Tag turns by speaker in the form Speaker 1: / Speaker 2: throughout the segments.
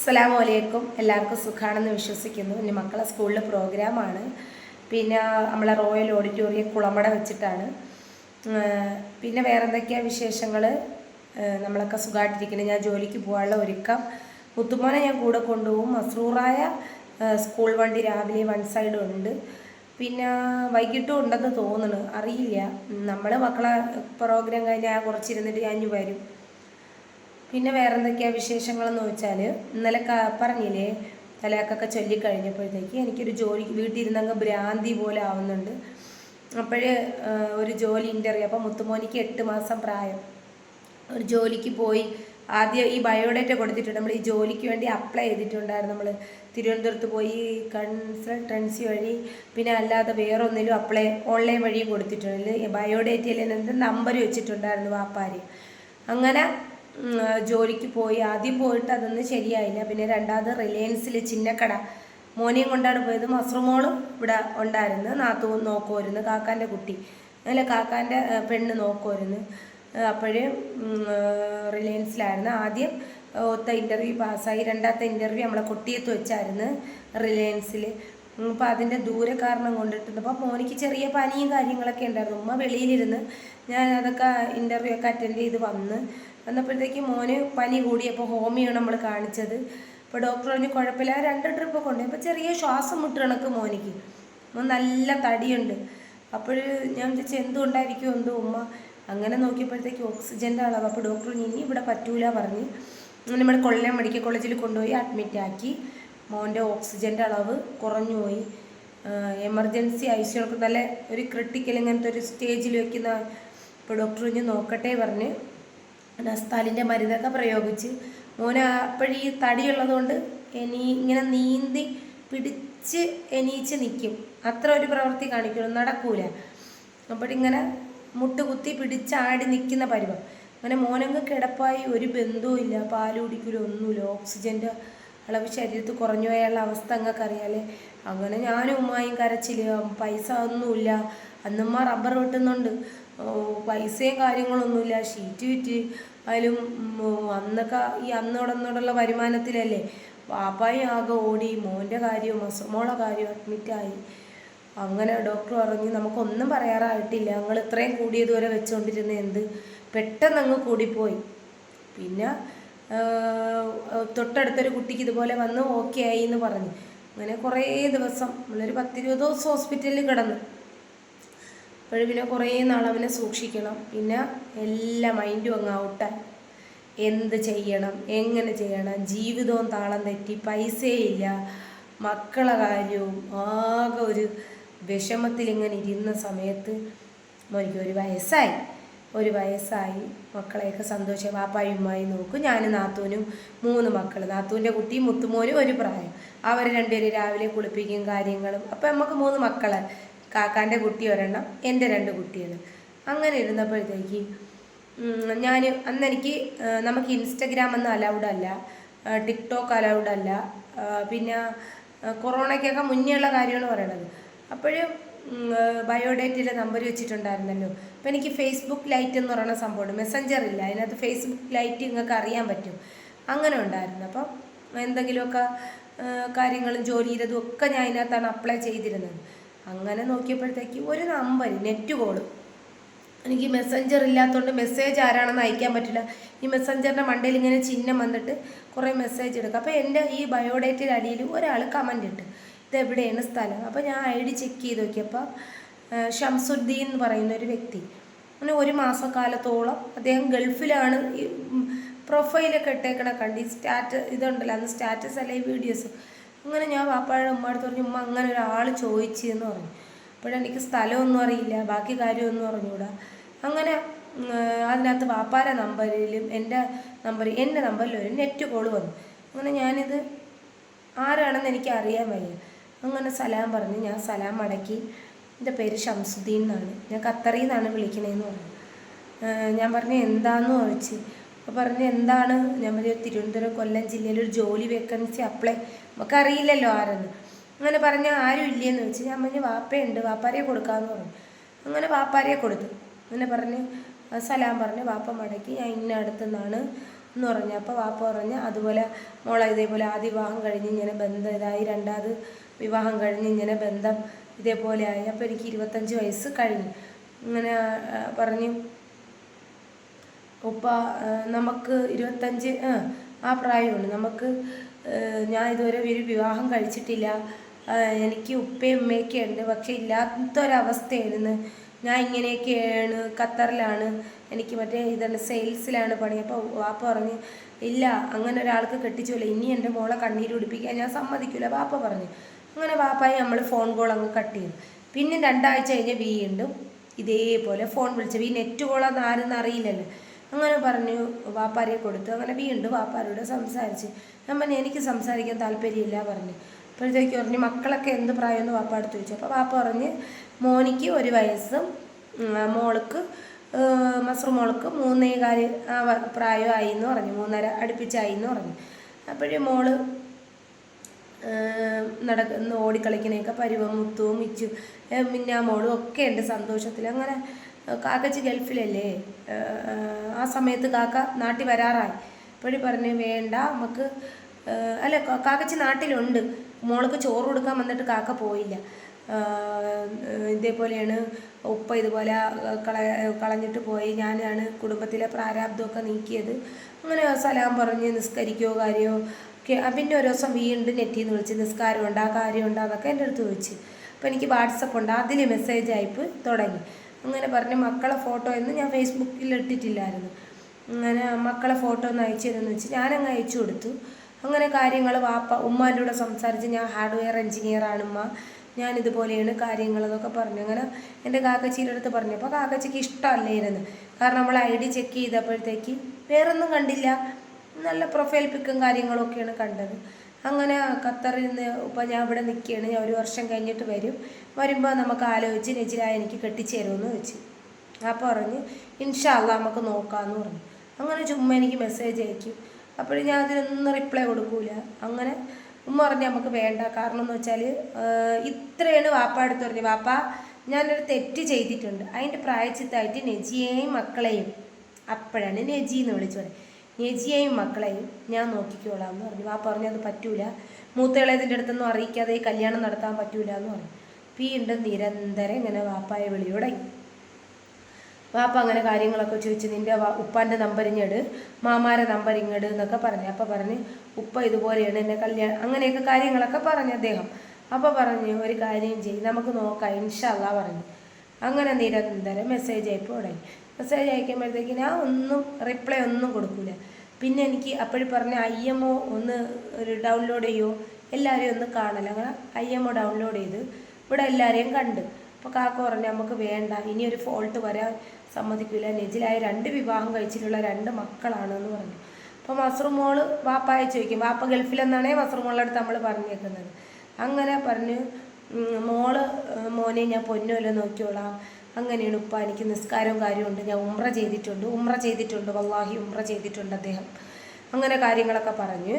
Speaker 1: അസ്സലാമു അലൈക്കും എല്ലാവർക്കും സുഖാണെന്ന് വിശ്വസിക്കുന്നു. ഇനി മക്കളെ സ്കൂളിൽ പ്രോഗ്രാമാണ്. പിന്നെ നമ്മളെ റോയൽ ഓഡിറ്റോറിയം കുളമട വെച്ചിട്ടാണ്. പിന്നെ വേറെ എന്തൊക്കെയാണ് വിശേഷങ്ങൾ നമ്മളൊക്കെ സുഖമായിട്ടിരിക്കുന്നത് ഞാൻ ജോലിക്ക് പോകാനുള്ള ഒരുക്കം. മുത്തുമോനെ ഞാൻ കൂടെ കൊണ്ടുപോകും. മസ്രൂറായ സ്കൂൾ വണ്ടി രാവിലെ വൺ സൈഡ് ഉണ്ട്. പിന്നെ വൈകിട്ടും ഉണ്ടെന്ന് തോന്നുന്നു. അറിയില്ല. നമ്മൾ മക്കളെ പ്രോഗ്രാം കഴിഞ്ഞാൽ കുറച്ചിരുന്നിട്ട് ഞാൻ വരും. പിന്നെ വേറെ എന്തൊക്കെയാണ് വിശേഷങ്ങളെന്ന് വെച്ചാൽ ഇന്നലെ പറഞ്ഞില്ലേ തലയാക്കൊക്കെ ചൊല്ലിക്കഴിഞ്ഞപ്പോഴത്തേക്ക് എനിക്കൊരു ജോലി വീട്ടിലിരുന്നങ്ങ് ഭ്രാന്തി പോലെ ആവുന്നുണ്ട്. അപ്പോൾ ഒരു ജോലി ഇന്റർവ്യൂ അപ്പോൾ മുത്തുമോനിക്ക് എട്ട് മാസം പ്രായം. ഒരു ജോലിക്ക് പോയി ആദ്യം ഈ ബയോഡേറ്റ കൊടുത്തിട്ടുണ്ട്. നമ്മൾ ഈ ജോലിക്ക് വേണ്ടി അപ്ലൈ ചെയ്തിട്ടുണ്ടായിരുന്നു നമ്മൾ തിരുവനന്തപുരത്ത് പോയി കൺസൾട്ടൻസി വഴി പിന്നെ അല്ലാതെ വേറെ ഒന്നിലും അപ്ലൈ ഓൺലൈൻ വഴിയും കൊടുത്തിട്ടുണ്ട്. ബയോഡേറ്റയിൽ എന്റെ നമ്പർ വെച്ചിട്ടുണ്ടായിരുന്നു വാപ്പാര്. അങ്ങനെ ജോലിക്ക് പോയി. ആദ്യം പോയിട്ട് അതൊന്നും ശരിയായില്ല. പിന്നെ രണ്ടാമത് റിലയൻസിൽ ചിന്നക്കട. മോനെയും കൊണ്ടാണ് പോയത്. മസ്റുമോളും ഇവിടെ ഉണ്ടായിരുന്നു. നാത്തുവും നോക്കുമായിരുന്നു കാക്കാന്റെ കുട്ടി. അല്ല കാക്കാന്റെ പെണ്ണ് നോക്കുമായിരുന്നു അപ്പോഴേ റിലയൻസിലായിരുന്നു. ആദ്യം ഒത്ത ഇന്റർവ്യൂ പാസ്സായി. രണ്ടാമത്തെ ഇന്റർവ്യൂ നമ്മളെ കൊട്ടിയത്ത് വെച്ചായിരുന്നു റിലയൻസിൽ അപ്പോൾ അതിന്റെ ദൂരെ കാരണം കൊണ്ടിട്ടിരുന്നപ്പോൾ മോനിക്ക് ചെറിയ പനിയും കാര്യങ്ങളൊക്കെ ഉണ്ടായിരുന്നു. ഉമ്മ വെളിയിലിരുന്ന് ഞാൻ അതൊക്കെ ഇന്റർവ്യൂ ഒക്കെ അറ്റൻഡ് ചെയ്ത് വന്ന് വന്നപ്പോഴത്തേക്ക് മോന് പനി കൂടി അപ്പോൾ ഹോമിയോ നമ്മൾ കാണിച്ചത്. അപ്പോൾ ഡോക്ടർ പറഞ്ഞു കുഴപ്പമില്ല രണ്ട് ട്രിപ്പ് കൊണ്ട് അപ്പോൾ ചെറിയ ശ്വാസം മുട്ട് കണക്ക് മോനിക്ക്. മോൻ നല്ല തടിയുണ്ട്. അപ്പോൾ ഞാൻ വിചാരിച്ചു എന്തുകൊണ്ടായിരിക്കും എന്തോ ഉമ്മ? അങ്ങനെ നോക്കിയപ്പോഴത്തേക്ക് ഓക്സിജന്റെ അളവ്. അപ്പോൾ ഡോക്ടർ ഇനി ഇവിടെ പറ്റൂല പറഞ്ഞ് നമ്മുടെ കൊല്ലം മെഡിക്കൽ കോളേജിൽ കൊണ്ടുപോയി അഡ്മിറ്റ് ആക്കി. മോന്റെ ഓക്സിജന്റെ അളവ് കുറഞ്ഞു പോയി. എമർജൻസി ഐ സി നല്ല ഒരു ക്രിട്ടിക്കൽ ഇങ്ങനത്തെ ഒരു സ്റ്റേജിൽ വെക്കുന്ന ഇപ്പോൾ ഡോക്ടർ ഇനി നോക്കട്ടെ പറഞ്ഞ് നസ്താലിന്റെ മരുന്നൊക്കെ പ്രയോഗിച്ച്. മോന് അപ്പോഴീ തടിയുള്ളതുകൊണ്ട് എനി ഇങ്ങനെ നീന്തി പിടിച്ച് എണീച്ച് നിൽക്കും അത്ര ഒരു പ്രവൃത്തി കാണിക്കുള്ളൂ. നടക്കൂല. അപ്പോഴിങ്ങനെ മുട്ട് കുത്തി പിടിച്ചാടി നിൽക്കുന്ന പരുവം. അങ്ങനെ മോനങ്ങ് കിടപ്പായി. ഒരു ബന്ധവും ഇല്ല. പാൽ കുടിക്കലോ ഒന്നുമില്ല. ഓക്സിജന്റെ അളവ് ശരീരത്തിൽ കുറഞ്ഞു പോയുള്ള അവസ്ഥ അങ്ങൾക്ക് അറിയാലേ. അങ്ങനെ ഞാനും ഉമ്മായും കരച്ചില്ല പൈസ ഒന്നുമില്ല. അന്നമ്മ റബ്ബർ വെട്ടുന്നുണ്ട്. പൈസയും കാര്യങ്ങളൊന്നുമില്ല. ഷീറ്റ് വിറ്റ് അതിലും അന്നൊക്കെ ഈ അന്നോടന്നോടുള്ള വരുമാനത്തിലല്ലേ? പാപ്പായും ആകെ ഓടി. മോന്റെ കാര്യവും മസമോളെ കാര്യവും അഡ്മിറ്റായി അങ്ങനെ ഡോക്ടർ പറഞ്ഞു നമുക്കൊന്നും പറയാറായിട്ടില്ല. ഞങ്ങൾ ഇത്രയും കൂടിയതുവരെ വെച്ചുകൊണ്ടിരുന്ന എന്ത്? പെട്ടെന്ന് അങ്ങ് കൂടിപ്പോയി. പിന്നെ തൊട്ടടുത്തൊരു കുട്ടിക്ക് ഇതുപോലെ വന്ന് ഓക്കെ ആയി എന്ന് പറഞ്ഞു. അങ്ങനെ കുറേ ദിവസം നമ്മളൊരു പത്തിരുപത് ദിവസം ഹോസ്പിറ്റലിൽ കിടന്നു. അപ്പോഴും പിന്നെ കുറേ നാൾ അവനെ സൂക്ഷിക്കണം. പിന്നെ എല്ലാ മൈൻഡും അങ്ങ് ഔട്ടായി എന്ത് ചെയ്യണം? എങ്ങനെ ചെയ്യണം? ജീവിതവും താളം തെറ്റി. പൈസയില്ല മക്കളെ കാര്യവും. ആകെ ഒരു വിഷമത്തിൽ ഇങ്ങനെ ഇരുന്ന സമയത്ത് മോനിക്ക് ഒരു വയസ്സായി. ഒരു വയസ്സായി. മക്കളെയൊക്കെ സന്തോഷം. വാപ്പായുമായി നോക്കും. ഞാൻ നാത്തൂനും മൂന്ന് മക്കൾ നാത്തൂന്റെ കുട്ടിയും മുത്തുമോനും ഒരു പ്രായം. അവർ രണ്ടുപേരും രാവിലെ കുളിപ്പിക്കും കാര്യങ്ങളും. അപ്പം നമുക്ക് മൂന്ന് മക്കളെ. കാക്കാന്റെ കുട്ടി ഒരെണ്ണം എന്റെ രണ്ട് കുട്ടികൾ അങ്ങനെ ഇരുന്നപ്പോഴത്തേക്ക് ഞാൻ അന്ന് എനിക്ക് നമുക്ക് ഇൻസ്റ്റഗ്രാം ഒന്നും അലൗഡ് അല്ല ടിക്ടോക്ക് അലൗഡ് അല്ല പിന്നെ കൊറോണയ്ക്കൊക്കെ മുന്നേ ഉള്ള കാര്യമാണ് പറയണത്. അപ്പോഴും ബയോഡേറ്റിൽ നമ്പർ വെച്ചിട്ടുണ്ടായിരുന്നല്ലോ. അപ്പോൾ എനിക്ക് ഫേസ്ബുക്ക് ലൈറ്റ് എന്ന് പറയുന്ന സംഭവമുണ്ട്. മെസ്സഞ്ചർ ഇല്ല അതിനകത്ത് ഫേസ്ബുക്ക് ലൈറ്റ് നിങ്ങൾക്ക് അറിയാൻ പറ്റും. അങ്ങനെ ഉണ്ടായിരുന്നു. അപ്പം എന്തെങ്കിലുമൊക്കെ കാര്യങ്ങളും ജോലി ചെയ്തതും ഒക്കെ ഞാൻ അതിനകത്താണ് അപ്ലൈ ചെയ്തിരുന്നത്. അങ്ങനെ നോക്കിയപ്പോഴത്തേക്ക് ഒരു നമ്പർ നെറ്റ് കോൾ. എനിക്ക് മെസ്സഞ്ചർ ഇല്ലാത്തതുകൊണ്ട് മെസ്സേജ് ആരാണെന്ന് അയക്കാൻ പറ്റില്ല. ഈ മെസ്സഞ്ചറിന്റെ മണ്ടയിൽ ഇങ്ങനെ ചിഹ്നം വന്നിട്ട് കുറേ മെസ്സേജ് എടുക്കുക അപ്പോൾ എന്റെ ഈ ബയോഡേറ്റയുടെ അടിയിൽ ഒരാൾ കമന്റ് ഇട്ട് ഇതെവിടെയാണ് സ്ഥലം? അപ്പോൾ ഞാൻ ഐ ഡി ചെക്ക് ചെയ്ത് നോക്കിയപ്പോൾ ഷംസുദ്ദീൻ എന്ന് പറയുന്ന ഒരു വ്യക്തി. അങ്ങനെ ഒരു മാസക്കാലത്തോളം അദ്ദേഹം ഗൾഫിലാണ്. പ്രൊഫൈലൊക്കെ ഇട്ടേക്കണ കണ്ട് ഈ സ്റ്റാറ്റസ് ഇതുണ്ടല്ലോ അന്ന് സ്റ്റാറ്റസ് അല്ലെങ്കിൽ വീഡിയോസ് അങ്ങനെ ഞാൻ പാപ്പായുടെ ഉമ്മയുടെ പറഞ്ഞു ഉമ്മ അങ്ങനെ ഒരാൾ ചോദിച്ചു എന്ന് പറഞ്ഞു അപ്പോഴെനിക്ക് സ്ഥലമൊന്നും അറിയില്ല ബാക്കി കാര്യമൊന്നും അറിഞ്ഞൂടാ. അങ്ങനെ അതിനകത്ത് വാപ്പാരെ നമ്പറിലും എന്റെ നമ്പർ എന്റെ നമ്പറിൽ ഒരു നെറ്റ് കോൾ വന്നു. അങ്ങനെ ഞാനിത് ആരാണെന്ന് എനിക്ക് അറിയാൻ വയ്യ. അങ്ങനെ സലാം പറഞ്ഞ് ഞാൻ സലാം മടക്കി എന്റെ പേര് ഷംസുദ്ദീൻ എന്നാണ്. ഞാൻ ഖത്തറിൽ നിന്നാണ് വിളിക്കണേന്ന് പറഞ്ഞു. ഞാൻ പറഞ്ഞു എന്താന്ന് ചോദിച്ചു. അപ്പോൾ പറഞ്ഞു എന്താണ്? ഞാൻ പറഞ്ഞു തിരുവനന്തപുരം കൊല്ലം ജില്ലയിൽ ഒരു ജോലി വേക്കൻസി അപ്ലൈ നമുക്കറിയില്ലല്ലോ ആരെന്ന്. അങ്ങനെ പറഞ്ഞാൽ ആരും ഇല്ലയെന്ന് വെച്ച് ഞാൻ പറഞ്ഞു വാപ്പയുണ്ട് വാപ്പാരെ കൊടുക്കാമെന്ന് പറഞ്ഞു. അങ്ങനെ വാപ്പാരെ കൊടുത്തു. അങ്ങനെ പറഞ്ഞ് സലാം പറഞ്ഞു വാപ്പ മടക്കി ഞാൻ ഇന്ന അടുത്തു നിന്നാണ് എന്ന് പറഞ്ഞു. അപ്പോൾ വാപ്പ പറഞ്ഞ് അതുപോലെ മോളെ ഇതേപോലെ ആദ്യ വിവാഹം കഴിഞ്ഞ് ഇങ്ങനെ ബന്ധം ഇതായി രണ്ടാമത് വിവാഹം കഴിഞ്ഞ് ഇങ്ങനെ ബന്ധം ഇതേപോലെ ആയി അപ്പോൾ എനിക്ക് ഇരുപത്തഞ്ച് വയസ്സ് കഴിഞ്ഞു. ഇങ്ങനെ പറഞ്ഞു ഉപ്പ നമുക്ക് ഇരുപത്തഞ്ച് ആ, പ്രായമുണ്ട് നമുക്ക് ഞാൻ ഇതുവരെ ഒരു വിവാഹം കഴിച്ചിട്ടില്ല. എനിക്ക് ഉപ്പയും ഉമ്മയൊക്കെ ഉണ്ട്. പക്ഷെ ഇല്ലാത്തൊരവസ്ഥയായിരുന്നു. ഞാൻ ഇങ്ങനെയൊക്കെയാണ് ഖത്തറിലാണ്. എനിക്ക് മറ്റേ ഇതാണ് സെയിൽസിലാണ് പണി. അപ്പോൾ വാപ്പ പറഞ്ഞ് ഇല്ല അങ്ങനെ ഒരാൾക്ക് കെട്ടിച്ചില്ല ഇനി എന്റെ മോളെ കണ്ണീര് പിടിപ്പിക്കാൻ ഞാൻ സമ്മതിക്കില്ല വാപ്പ പറഞ്ഞു. അങ്ങനെ വാപ്പായി നമ്മൾ ഫോൺ കോൾ അങ്ങ് കട്ട് ചെയ്തു. പിന്നെ രണ്ടാഴ്ച കഴിഞ്ഞ് വീണ്ടും ഇതേപോലെ ഫോൺ വിളിച്ചു. ഈ നെറ്റ് കോളാന്ന് ആരെന്ന് അറിയില്ലല്ലോ. അങ്ങനെ പറഞ്ഞു വാപ്പാരെ കൊടുത്തു. അങ്ങനെ വീണ്ടും വാപ്പാരോട് സംസാരിച്ച്. ഞാൻ എനിക്ക് സംസാരിക്കാൻ താല്പര്യമില്ല പറഞ്ഞു. അപ്പോഴത്തേക്ക് പറഞ്ഞു മക്കളൊക്കെ എന്ത് പ്രായമെന്ന് വാപ്പ അടുത്ത് ചോദിച്ചു. അപ്പോൾ വാപ്പ പറഞ്ഞ് മോനിക്ക് ഒരു വയസ്സും മോൾക്ക് മസറു മോൾക്ക് മൂന്നേ കാൽ പ്രായമായി എന്ന് പറഞ്ഞു. മൂന്നര അടുപ്പിച്ചായി എന്ന് പറഞ്ഞു. അപ്പോഴേ മോൾ നടക്കുന്ന ഓടിക്കളിക്കണേക്കെ പരുവം മുത്തുവും മിച്ചു മിന്നാമോളും ഒക്കെ ഉണ്ട് സന്തോഷത്തിൽ. അങ്ങനെ കാക്കച്ചി ഗൾഫിലല്ലേ? ആ സമയത്ത് കാക്ക നാട്ടിൽ വരാറായി. അപ്പോഴും പറഞ്ഞു വേണ്ട നമുക്ക് അല്ല കാക്കച്ചി നാട്ടിലുണ്ട്. മോൾക്ക് ചോറ് കൊടുക്കാൻ വന്നിട്ട് കാക്ക പോയില്ല. ഇതേപോലെയാണ് ഉപ്പ ഇതുപോലെ കള കളഞ്ഞിട്ട് പോയി. ഞാനാണ് കുടുംബത്തിലെ പ്രാരാബ്ദമൊക്കെ നീക്കിയത്. അങ്ങനെ സലാം പറഞ്ഞ് നിസ്കരിക്കുകയോ കാര്യമോ ഒക്കെ പിന്നെ ഒരു ദിവസം വീണ്ടും നെറ്റിൽ നിന്ന് വിളിച്ച് നിസ്കാരമുണ്ടോ കാര്യമുണ്ടോ എന്നൊക്കെ എന്റെ അടുത്ത് ചോദിച്ചു. അപ്പോൾ എനിക്ക് വാട്സപ്പ് ഉണ്ട്. അതിൽ മെസ്സേജ് അയപ്പ് തുടങ്ങി. അങ്ങനെ പറഞ്ഞ് മക്കളെ ഫോട്ടോ ഒന്നും ഞാൻ ഫേസ്ബുക്കിൽ ഇട്ടിട്ടില്ലായിരുന്നു. അങ്ങനെ മക്കളെ ഫോട്ടോ ഒന്ന് അയച്ചു തരുമെന്ന് വെച്ച് ഞാനങ്ങ് അയച്ചു കൊടുത്തു. അങ്ങനെ കാര്യങ്ങൾ വാപ്പ ഉമ്മാന്റെ കൂടെ സംസാരിച്ച് ഞാൻ ഹാർഡ്വെയർ എഞ്ചിനീയറാണ് ഉമ്മ. ഞാൻ ഇതുപോലെയാണ് കാര്യങ്ങൾ പറഞ്ഞു. അങ്ങനെ എന്റെ കാക്കച്ചിയുടെ അടുത്ത് പറഞ്ഞു അപ്പോൾ കാക്കച്ചിക്ക് ഇഷ്ടമല്ലായിരുന്നു. കാരണം നമ്മൾ ഐ ഡി ചെക്ക് ചെയ്തപ്പോഴത്തേക്ക് വേറൊന്നും കണ്ടില്ല. നല്ല പ്രൊഫൈൽ പിക്കും കാര്യങ്ങളൊക്കെയാണ് കണ്ടത്. അങ്ങനെ ഖത്തറിൽ നിന്ന് ഇപ്പം ഞാൻ ഇവിടെ നിൽക്കുകയാണ്. ഞാൻ ഒരു വർഷം കഴിഞ്ഞിട്ട് വരും. വരുമ്പോൾ നമുക്ക് ആലോചിച്ച് നെജിലായ എനിക്ക് കെട്ടിച്ചേരുമെന്ന് വെച്ച് അപ്പോൾ പറഞ്ഞ് ഇൻഷാല്ല നമുക്ക് നോക്കാമെന്ന് പറഞ്ഞു. അങ്ങനെ ചുമ്മാ എനിക്ക് മെസ്സേജ് അയക്കും. അപ്പോഴും ഞാൻ അതിനൊന്നും റിപ്ലൈ കൊടുക്കൂല. അങ്ങനെ ഉമ്മ പറഞ്ഞ് നമുക്ക് വേണ്ട. കാരണം എന്ന് വെച്ചാൽ ഇത്രയാണ് വാപ്പ എടുത്ത് പറഞ്ഞു വാപ്പ ഞാനൊരു തെറ്റ് ചെയ്തിട്ടുണ്ട്. അതിന്റെ പ്രായച്ചിത്തായിട്ട് നെജിയെയും മക്കളെയും അപ്പോഴാണ് നെജി എന്ന് വിളിച്ചു പറയും നെജിയെയും മക്കളെയും ഞാൻ നോക്കിക്കോളാം എന്ന് പറഞ്ഞു ആ പറഞ്ഞത് പറ്റൂല. മൂത്തകളേതിന്റെ അടുത്തൊന്നും അറിയിക്കാതെ ഈ കല്യാണം നടത്താൻ പറ്റൂല എന്ന് പറഞ്ഞു വീണ്ടും നിരന്തരം ഇങ്ങനെ വാപ്പായെ വിളിയോടങ്ങി വാപ്പ അങ്ങനെ കാര്യങ്ങളൊക്കെ ചോദിച്ച് നിന്റെ ഉപ്പാന്റെ നമ്പർ ഇങ്ങട് മാമാരെ നമ്പർ ഇങ്ങട് എന്നൊക്കെ പറഞ്ഞു. അപ്പം പറഞ്ഞ് ഉപ്പ ഇതുപോലെയാണ് എന്നെ കല്യാണം അങ്ങനെയൊക്കെ കാര്യങ്ങളൊക്കെ പറഞ്ഞു അദ്ദേഹം. അപ്പോൾ പറഞ്ഞു ഒരു കാര്യം ചെയ്യും നമുക്ക് നോക്കാം ഇൻഷല്ല പറഞ്ഞു. അങ്ങനെ നിരന്തരം മെസ്സേജ് അയപ്പോൾ തുടങ്ങി. മെസ്സേജ് അയക്കുമ്പോഴത്തേക്ക് ഞാൻ ഒന്നും റിപ്ലൈ ഒന്നും കൊടുക്കൂല. പിന്നെ എനിക്ക് അപ്പോഴും പറഞ്ഞ ഐ എം ഒ ഒന്ന് ഒരു ഡൗൺലോഡ് ചെയ്യുമോ എല്ലാവരെയും ഒന്ന് കാണല. അങ്ങനെ ഐ എം ഒ ഡൗൺലോഡ് ചെയ്ത് ഇവിടെ എല്ലാവരെയും കണ്ട്. അപ്പോൾ കാക്ക പറഞ്ഞു നമുക്ക് വേണ്ട. ഇനി ഒരു ഫോൾട്ട് വരാൻ സമ്മതിക്കില്ല നെജിലായ രണ്ട് വിവാഹം കഴിച്ചിട്ടുള്ള രണ്ട് മക്കളാണ് എന്ന് പറഞ്ഞു. അപ്പോൾ മസ്റു മോൾ വാപ്പായെ ചോദിക്കും. വാപ്പ ഗൾഫിലെന്നാണേ മസ്റു മോളുടെ അടുത്ത് നമ്മൾ പറഞ്ഞേക്കുന്നത്. അങ്ങനെ പറഞ്ഞു മോൾ മോനെ ഞാൻ പൊന്നുമല്ലോ നോക്കിയോളാം. അങ്ങനെയാണ് ഉപ്പ എനിക്ക് നിസ്കാരവും കാര്യമുണ്ട് ഞാൻ ഉമ്ര ചെയ്തിട്ടുണ്ട്. ഉമ്ര ചെയ്തിട്ടുണ്ട്. വല്ലാഹി ഉമ്ര ചെയ്തിട്ടുണ്ട് അദ്ദേഹം. അങ്ങനെ കാര്യങ്ങളൊക്കെ പറഞ്ഞ്.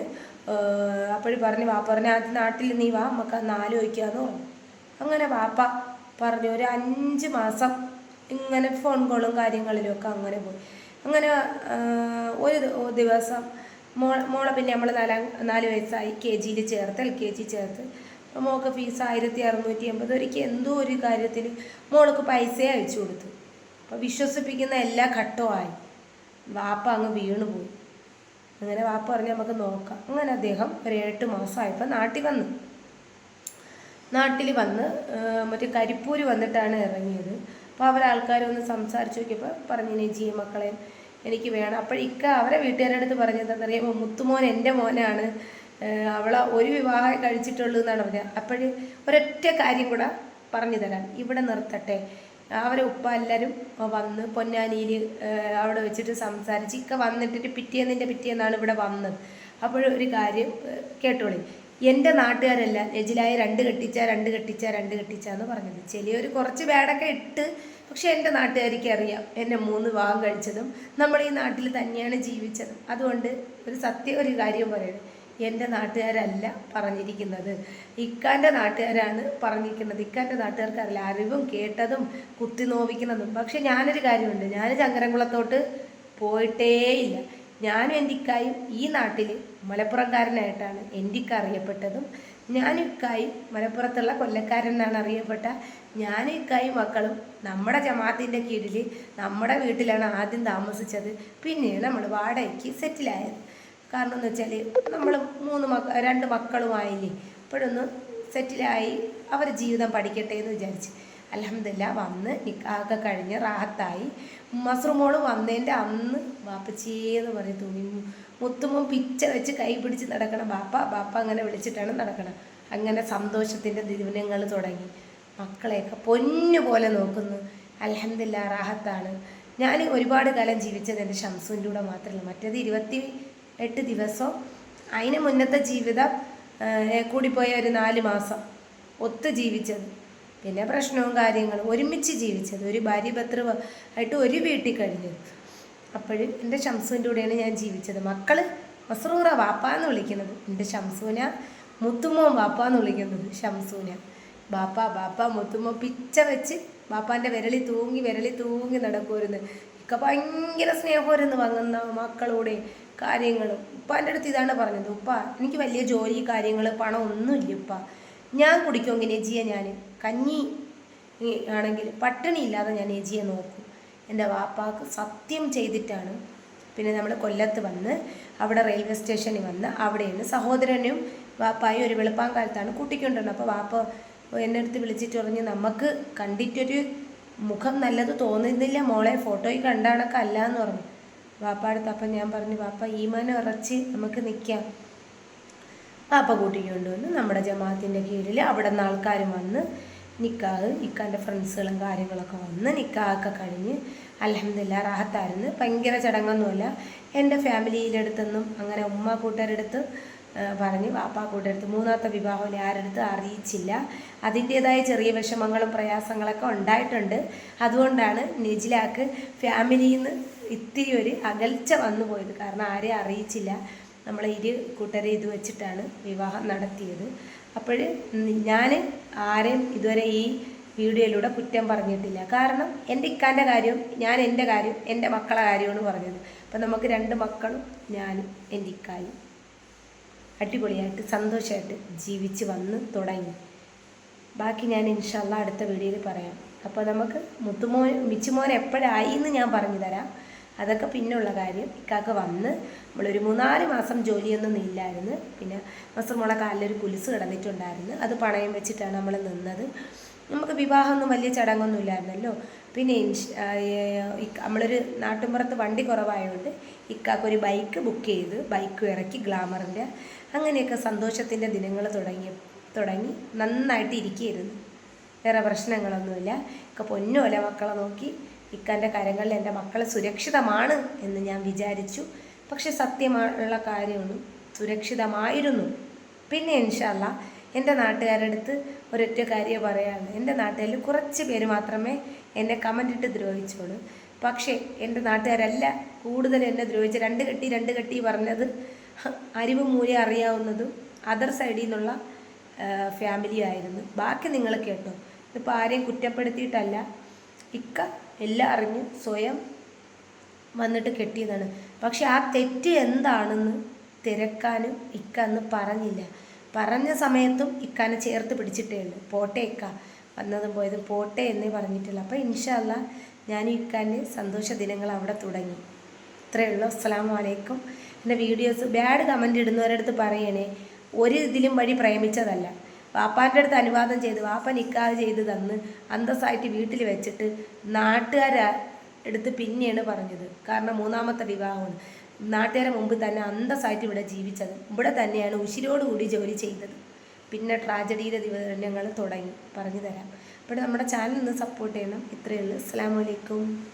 Speaker 1: അപ്പോഴും പറഞ്ഞ് വാപ്പ പറഞ്ഞു ആദ്യം നാട്ടിൽ നീ വാ നമുക്ക് അന്ന് ആലോചിക്കാമെന്ന് പറഞ്ഞു. അങ്ങനെ വാപ്പ പറഞ്ഞു ഒരു അഞ്ച് മാസം ഇങ്ങനെ ഫോൺ കോളും കാര്യങ്ങളിലും ഒക്കെ അങ്ങനെ പോയി. അങ്ങനെ ഒരു ദിവസം മോളെ പിന്നെ നമ്മൾ നാലാം നാല് വയസ്സായി കെ ജിയിൽ ചേർത്ത് എൽ കെ ജി ചേർത്ത്. മോൾക്ക് ഫീസ് ആയിരത്തി അറുന്നൂറ്റി എൺപത് ഒരിക്കൽ എന്തോ ഒരു കാര്യത്തിൽ മോൾക്ക് പൈസ അയച്ചു കൊടുത്തു. അപ്പോൾ വിശ്വസിപ്പിക്കുന്ന എല്ലാ ഘട്ടവുമായി വാപ്പ അങ്ങ് വീണു പോയി. അങ്ങനെ വാപ്പ പറഞ്ഞ് നമുക്ക് നോക്കാം. അങ്ങനെ അദ്ദേഹം ഒരു എട്ട് മാസമായപ്പോൾ നാട്ടിൽ വന്നു. നാട്ടിൽ വന്ന് മറ്റേ കരിപ്പൂര് വന്നിട്ടാണ് ഇറങ്ങിയത്. അപ്പോൾ അവരെ ആൾക്കാരൊന്ന് സംസാരിച്ച് നോക്കിയപ്പോൾ പറഞ്ഞു ജി മക്കളെ എനിക്ക് വേണം. അപ്പോൾ ഇക്ക അവരെ വീട്ടുകാരുടെ അടുത്ത് പറഞ്ഞത് എന്താണെന്നറിയാമോ മുത്തുമോൻ എന്റെ മോനാണ്. ആ, അവളെ ഒരു വിവാഹം കഴിച്ചിട്ടുള്ളൂ എന്നാണ് പറഞ്ഞത്. അപ്പോൾ ഒരൊറ്റ കാര്യം കൂടെ പറഞ്ഞു തരാം ഇവിടെ നിർത്തട്ടെ. അവരെ ഉപ്പ എല്ലാവരും വന്ന് പൊന്നാനിയിൽ അവിടെ വെച്ചിട്ട് സംസാരിച്ച് ഇക്ക വന്നിട്ടിട്ട് പിറ്റേന്നിന്റെ പിറ്റേന്നാണ് ഇവിടെ വന്നത്. അപ്പോൾ ഒരു കാര്യം കേട്ടോളി. എന്റെ നാട്ടുകാരല്ല എജിലായ രണ്ട് കെട്ടിച്ച രണ്ട് കെട്ടിച്ച രണ്ട് കെട്ടിച്ച എന്ന് പറഞ്ഞത്. ചെറിയൊരു കുറച്ച് പേടൊക്കെ ഇട്ട് പക്ഷേ എന്റെ നാട്ടുകാർക്ക് അറിയാം. എന്നെ മൂന്ന് വിവാഹം കഴിച്ചതും നമ്മൾ ഈ നാട്ടിൽ തന്നെയാണ് ജീവിച്ചതും. അതുകൊണ്ട് ഒരു സത്യം ഒരു കാര്യം പറയണം എന്റെ നാട്ടുകാരല്ല പറഞ്ഞിരിക്കുന്നത്. ഇക്കാന്റെ നാട്ടുകാരാണ് പറഞ്ഞിരിക്കുന്നത്. ഇക്കാന്റെ നാട്ടുകാർക്കറിയില്ല. അറിവും കേട്ടതും കുത്തി നോവിക്കുന്നതും. പക്ഷെ ഞാനൊരു കാര്യമുണ്ട്. ഞാൻ ചങ്കരംകുളത്തോട്ട് പോയിട്ടേയില്ല. ഞാനും എന്റെ ഇക്കായും ഈ നാട്ടിൽ മലപ്പുറംകാരനായിട്ടാണ് എന്റെ ഇക്ക അറിയപ്പെട്ടതും ഞാനും ഇക്കായും മലപ്പുറത്തുള്ള കൊല്ലക്കാരനാണ് അറിയപ്പെട്ട. ഞാനും ഇക്കായും മക്കളും നമ്മുടെ ജമാഅത്തിന്റെ കീഴിൽ നമ്മുടെ വീട്ടിലാണ് ആദ്യം താമസിച്ചത്. പിന്നെ നമ്മൾ വാടകയ്ക്ക് സെറ്റിലായത് കാരണം എന്ന് വെച്ചാൽ നമ്മൾ മൂന്ന് മക്ക രണ്ട് മക്കളുമായില്ലേ ഇപ്പോഴൊന്ന് സെറ്റിലായി അവർ ജീവിതം പഠിക്കട്ടെ എന്ന് വിചാരിച്ച്. അലഹമില്ല വന്ന് നിക്കാഹൊക്കെ കഴിഞ്ഞ് റാഹത്തായി. മസ്റുമോൾ വന്നതിന്റെ അന്ന് ബാപ്പച്ചിയെന്ന് പറയും തുണി മുത്തുമ്മ പിച്ച വെച്ച് കൈ പിടിച്ച് നടക്കണം ബാപ്പ ബാപ്പ അങ്ങനെ വിളിച്ചിട്ടാണ് നടക്കണം. അങ്ങനെ സന്തോഷത്തിന്റെ ദിനങ്ങൾ തുടങ്ങി. മക്കളെയൊക്കെ പൊന്നു പോലെ നോക്കുന്നു. അലഹമില്ല റാഹത്താണ്. ഞാൻ ഒരുപാട് കാലം ജീവിച്ചത് എന്റെ ഷംസുവിന്റെ കൂടെ മാത്രമല്ല. മറ്റേത് ഇരുപത്തി എട്ട് ദിവസം. അതിന് മുന്നത്തെ ജീവിതം കൂടിപ്പോയ ഒരു നാല് മാസം ഒത്ത് ജീവിച്ചത്. പിന്നെ പ്രശ്നവും കാര്യങ്ങളും. ഒരുമിച്ച് ജീവിച്ചത്. ഒരു ഭാര്യ ഭർത്തൃ ആയിട്ട് ഒരു വീട്ടിൽ കഴിഞ്ഞത് അപ്പോഴും എന്റെ ഷംസുവിന്റെ കൂടെയാണ് ഞാൻ ജീവിച്ചത്. മക്കൾ മസറൂറ വാപ്പ എന്ന് വിളിക്കുന്നത്. എന്റെ ഷംസൂന മുത്തുമോൻ വാപ്പ എന്ന് വിളിക്കുന്നത്. ഷംസൂന ബാപ്പ ബാപ്പ മുത്തുമോ പിച്ച വെച്ച് ബാപ്പാന്റെ വിരളി തൂങ്ങി വിരളി തൂങ്ങി നടക്കുമായിരുന്നു ഇക്ക ഭയങ്കര സ്നേഹമായിരുന്നു വാങ്ങുന്ന മക്കളോടെ. കാര്യങ്ങളും. ഉപ്പാന്റെ അടുത്ത് ഇതാണ് പറഞ്ഞത്. ഉപ്പ എനിക്ക് വലിയ ജോലി കാര്യങ്ങൾ പണം ഒന്നുമില്ല ഉപ്പ. ഞാൻ കുടിക്കുമെങ്കിൽ എജിയെ ഞാൻ. കഞ്ഞി ആണെങ്കിൽ പട്ടിണി ഇല്ലാതെ ഞാൻ എജിയെ നോക്കും. എന്റെ വാപ്പാക്ക് സത്യം ചെയ്തിട്ടാണ് പിന്നെ നമ്മൾ കൊല്ലത്ത് വന്ന് അവിടെ റെയിൽവേ സ്റ്റേഷനിൽ വന്ന് അവിടെ അവിടെയാണ് സഹോദരനും വാപ്പായും ഒരു വെളുപ്പാങ്കാലത്താണ് കൂട്ടിക്കൊണ്ടിരുന്നത്. അപ്പോൾ വാപ്പ എന്നെ അടുത്ത് വിളിച്ചിട്ട് പറഞ്ഞ് നമുക്ക് കണ്ടിട്ടൊരു മുഖം നല്ലത് തോന്നുന്നില്ല മോളെ. ഫോട്ടോയിൽ കണ്ടാണൊക്കെ അല്ല എന്ന് പറഞ്ഞു. വാപ്പാടുത്ത് അപ്പം ഞാൻ പറഞ്ഞു വാപ്പ ഈമാനം ഇറച്ച് നമുക്ക് നിൽക്കാം വാപ്പ കൂട്ടിക്കൊണ്ടുവന്ന് നമ്മുടെ ജമാഅത്തിന്റെ കീഴിൽ അവിടെ നിന്ന് ആൾക്കാർ വന്ന് നിക്കാഹ് ഇക്കാന്റെ ഫ്രണ്ട്സുകളും കാര്യങ്ങളൊക്കെ വന്ന് നിക്കാഹൊക്കെ കഴിഞ്ഞ് അലഹമില്ല റാഹത്തായിരുന്നു. ഭയങ്കര ചടങ്ങൊന്നുമല്ല. എന്റെ ഫാമിലിയിലെടുത്തൊന്നും അങ്ങനെ ഉമ്മ കൂട്ടരെടുത്ത് പറഞ്ഞ് വാപ്പാ കൂട്ടടുത്ത് മൂന്നാമത്തെ വിവാഹം ആരെടുത്ത് അറിയിച്ചില്ല. അതിന്റേതായ ചെറിയ വിഷമങ്ങളും പ്രയാസങ്ങളൊക്കെ ഉണ്ടായിട്ടുണ്ട്. അതുകൊണ്ടാണ് നിജിലാക്ക് ഫാമിലിയിൽ നിന്ന് ഇത്തിരി ഒരു അകൽച്ച വന്നു പോയത്. കാരണം ആരെയും അറിയിച്ചില്ല. നമ്മളെ ഇരു കൂട്ടരെ ഇത് വെച്ചിട്ടാണ് വിവാഹം നടത്തിയത്. അപ്പോൾ ഞാൻ ആരെയും ഇതുവരെ ഈ വീഡിയോയിലൂടെ കുറ്റം പറഞ്ഞിട്ടില്ല. കാരണം എന്റെ ഇക്കാന്റെ കാര്യവും ഞാൻ എന്റെ കാര്യം എന്റെ മക്കളെ കാര്യമാണ് പറഞ്ഞത്. അപ്പം നമുക്ക് രണ്ട് മക്കളും ഞാനും എന്റെ ഇക്കായും. അടിപൊളിയായിട്ട് സന്തോഷമായിട്ട് ജീവിച്ച് വന്ന് തുടങ്ങി. ബാക്കി ഞാൻ ഇൻഷല്ല അടുത്ത വീഡിയോയിൽ പറയാം. അപ്പോൾ നമുക്ക് മുത്തുമോൻ മിച്ചുമോൻ എപ്പോഴായി എന്ന് ഞാൻ പറഞ്ഞു തരാം. അതൊക്കെ പിന്നുള്ള കാര്യം. ഇക്കാക്ക് വന്ന് നമ്മളൊരു മൂന്നാൽ മാസം ജോലിയൊന്നും ഇല്ലായിരുന്നു. പിന്നെ മസർമുള കാലിലൊരു കുലിസ് കിടന്നിട്ടുണ്ടായിരുന്നു. അത് പണയം വെച്ചിട്ടാണ് നമ്മൾ നിന്നത്. നമുക്ക് വിവാഹമൊന്നും വലിയ ചടങ്ങൊന്നും ഇല്ലായിരുന്നല്ലോ. പിന്നെ നമ്മളൊരു നാട്ടുമ്പുറത്ത് വണ്ടി കുറവായതുകൊണ്ട് ഇക്കാക്കൊരു ബൈക്ക് ബുക്ക് ചെയ്ത് ബൈക്ക് ഇറക്കി ഗ്ലാമറിന്റെ അങ്ങനെയൊക്കെ സന്തോഷത്തിന്റെ ദിനങ്ങൾ തുടങ്ങി തുടങ്ങി നന്നായിട്ട് ഇരിക്കുകയായിരുന്നു. വേറെ പ്രശ്നങ്ങളൊന്നുമില്ല. ഒക്കെ പൊന്നുമല്ല മക്കളെ നോക്കി ഇക്കാന്റെ കരങ്ങളിൽ എന്റെ മക്കൾ സുരക്ഷിതമാണ് എന്ന് ഞാൻ വിചാരിച്ചു. പക്ഷെ സത്യമുള്ള കാര്യമൊന്നും സുരക്ഷിതമായിരുന്നു. പിന്നെ ഇൻഷല്ല എന്റെ നാട്ടുകാരടുത്ത് ഒരൊറ്റ കാര്യം പറയാണ് എന്റെ നാട്ടുകാരിൽ കുറച്ച് പേര് മാത്രമേ എന്നെ കമന്റ് ഇട്ട് പക്ഷേ എന്റെ നാട്ടുകാരല്ല കൂടുതൽ എന്നെ ദ്രോഹിച്ച് രണ്ട് കെട്ടി രണ്ട് കെട്ടി പറഞ്ഞത് അരിവ് മൂല്യം അറിയാവുന്നതും അതർ സൈഡിൽ നിന്നുള്ള ഫാമിലി ആയിരുന്നു. ബാക്കി നിങ്ങൾ കേട്ടോ. ഇതിപ്പോൾ ആരെയും കുറ്റപ്പെടുത്തിയിട്ടല്ല. ഇക്ക എല്ലാം അറിഞ്ഞ് സ്വയം വന്നിട്ട് കെട്ടിയതാണ്. പക്ഷെ ആ തെറ്റ് എന്താണെന്ന് തിരക്കാനും ഇക്ക അന്ന് പറഞ്ഞില്ല. പറഞ്ഞ സമയത്തും ഇക്കാനെ ചേർത്ത് പിടിച്ചിട്ടേ ഉള്ളൂ. പോട്ടെ ഇക്ക. വന്നതും പോയതും പോട്ടെ എന്നേ പറഞ്ഞിട്ടുള്ളൂ. അപ്പോൾ ഇൻഷല്ല ഞാൻ ഇക്കാന്റെ സന്തോഷ ദിനങ്ങൾ അവിടെ തുടങ്ങി. ഇത്രയേ ഉള്ളൂ. അസ്സാം വലൈക്കും എന്റെ വീഡിയോസ് ബാഡ് കമന്റ് ഇടുന്നവരടുത്ത് പറയണേ ഒരു ഇതിലും വഴി പ്രേമിച്ചതല്ല. വാപ്പാന്റെ അടുത്ത് അനുവാദം ചെയ്ത് വാപ്പ നിക്കാതെ ചെയ്ത് തന്ന് അന്തസ്സായിട്ട് വീട്ടിൽ വെച്ചിട്ട് നാട്ടുകാരെ എടുത്ത് പിന്നെയാണ് പറഞ്ഞത്. കാരണം മൂന്നാമത്തെ വിവാഹമാണ്. നാട്ടുകാരെ മുമ്പ് തന്നെ അന്തസ്സായിട്ട് ഇവിടെ ജീവിച്ചത്. ഇവിടെ തന്നെയാണ് ഉശിരോടുകൂടി ജോലി ചെയ്തത്. പിന്നെ ട്രാജഡിയുടെ ദിവസങ്ങൾ തുടങ്ങി. പറഞ്ഞു തരാം അപ്പോൾ നമ്മുടെ ചാനൽ ഒന്ന് സപ്പോർട്ട് ചെയ്യണം. ഇത്രയേ ഉള്ളൂ. അസ്സാം വലൈക്കും